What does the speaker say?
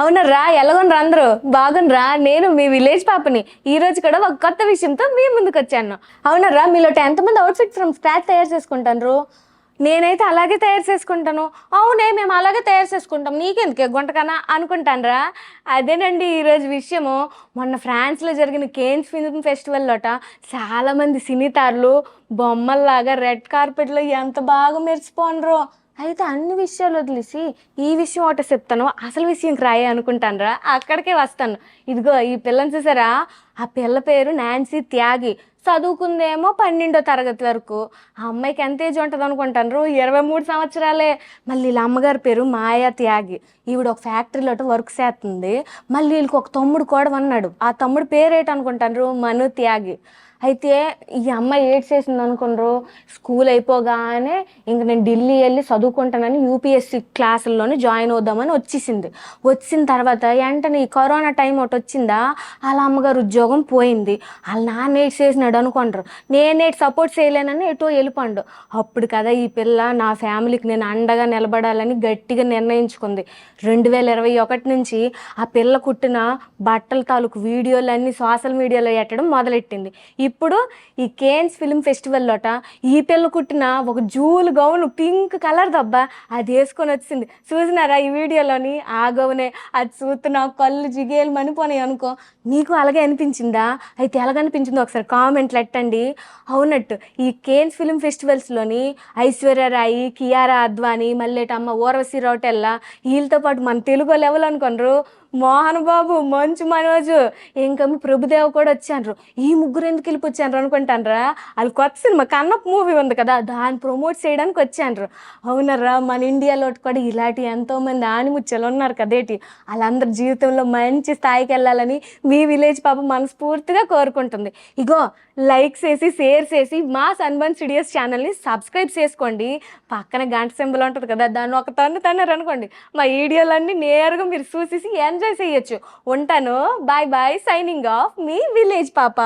అవునరా ఎలాగొనరా అందరూ? బాగునరా నేను మీ విలేజ్ పాపని. ఈ రోజు కూడా ఒక కొత్త విషయంతో మీ ముందుకు వచ్చాను. అవునరా మీలో ఎంతమంది అవుట్ఫిట్ ఫ్రమ్ స్క్రాచ్ తయారు చేసుకుంటాను నేనైతే అలాగే తయారు చేసుకుంటాను. అవునే మేము అలాగే తయారు చేసుకుంటాం. నీకెందుకే? గుంటకనా? అనుకుంటానరా అదేనండి ఈరోజు విషయము. మొన్న ఫ్రాన్స్లో జరిగిన కేన్స్ ఫిల్మ్ ఫెస్టివల్లోట చాలామంది సినీతారులు బొమ్మల్లాగా రెడ్ కార్పెట్లో ఎంత బాగా మెరిసిపోండ్రో అయితే అన్ని విషయాలు వదిలేసి ఈ విషయం ఒకటి చెప్తాను. అసలు విషయం రాయి అనుకుంటానరా. అక్కడికే వస్తాను. ఇదిగో ఈ పిల్లని చూసారా? ఆ పిల్ల పేరు నాన్సీ త్యాగి. చదువుకుందేమో పన్నెండో తరగతి వరకు. ఆ అమ్మాయికి ఎంత ఏజ్ ఉంటుంది అనుకుంటాను ఇరవై మూడు సంవత్సరాలే. మళ్ళీ వీళ్ళ అమ్మగారి పేరు మాయా త్యాగి. ఈవిడ ఒక ఫ్యాక్టరీలో వర్క్ చేస్తుంది. మళ్ళీ వీళ్ళకి ఒక తమ్ముడు కూడా ఉన్నాడు ఆ తమ్ముడు పేరు అనుకుంటాను మను త్యాగి. అయితే ఈ అమ్మాయి ఏడ్ చేసింది అనుకున్నారు స్కూల్ అయిపోగానే ఇంక నేను ఢిల్లీ వెళ్ళి చదువుకుంటానని యూపీఎస్సీ క్లాసుల్లోనే జాయిన్ అవుదామని వచ్చేసింది. వచ్చిన తర్వాత వెంటనే ఈ కరోనా టైం ఒకటి వచ్చిందా? వాళ్ళ అమ్మగారు ఉద్యోగం పోయింది. వాళ్ళ నాన్న ఏడ్ చేసినాడు. అనుకుంటారు. నేనేటి సపోర్ట్ చేయలేనని ఎటో వెళ్ళిపోండు. అప్పుడు కదా ఈ పిల్ల నా ఫ్యామిలీకి నేను అండగా నిలబడాలని గట్టిగా నిర్ణయించుకుంది. రెండు వేల ఇరవై ఒకటి నుంచి ఆ పిల్ల కుట్టిన బట్టల తాలూకు వీడియోలన్నీ సోషల్ మీడియాలో ఎట్టడం మొదలెట్టింది. ఇప్పుడు ఈ కేన్స్ ఫిల్మ్ ఫెస్టివల్లోట ఈ పిల్ల కుట్టిన ఒక జూలు గౌను పింక్ కలర్ దబ్బా అది వేసుకొని వచ్చింది. చూసినారా ఈ వీడియోలోని? ఆ గౌనే అది చూస్తున్నా కళ్ళు జిగేలు మనిపోనాయి అనుకో. నీకు అలాగే అనిపించిందా? అయితే ఎలాగనిపించిందో ఒకసారి కామెంట్ కామెంట్లు ఎట్టండి అవునట్టు ఈ కేన్స్ ఫిల్మ్ ఫెస్టివల్స్లోని ఐశ్వర్య రాయి కియారా అద్వానీ మల్లెటమ్మ ఓర్వశి రౌటెల్లా వీళ్ళతో పాటు మన తెలుగు లెవెల్ అనుకోనరు? మోహన్ బాబు మంచు మనోజు ఇంకా ప్రభుదేవ కూడా వచ్చాను ఈ ముగ్గురు ఎందుకు వెళ్ళిపోచ్చాను అనుకుంటానరా? వాళ్ళు కొత్త సినిమా కన్నప్ప మూవీ ఉంది కదా దాన్ని ప్రమోట్ చేయడానికి వచ్చాను అవునరా మన ఇండియాలో కూడా ఇలాంటి ఎంతోమంది ఆనిముచ్చలు ఉన్నారు కదేటి వాళ్ళందరి జీవితంలో మంచి స్థాయికి వెళ్ళాలని మీ విలేజ్ పాప మనస్ఫూర్తిగా కోరుకుంటుంది. ఇగో లైక్స్ వేసి షేర్ చేసి మా సన్బన్ స్టూడియోస్ ఛానల్ని సబ్స్క్రైబ్ చేసుకోండి. పక్కన గంట సింబల్ ఉంటుంది కదా దాన్ని ఒక తన్ను తన్నారు అనుకోండి మా వీడియోలన్నీ నేరుగా మీరు చూసేసి ఎంజాయ్ చేయొచ్చు. ఉంటాను. బాయ్ బాయ్ సైనింగ్ ఆఫ్ మీ విలేజ్ పాప.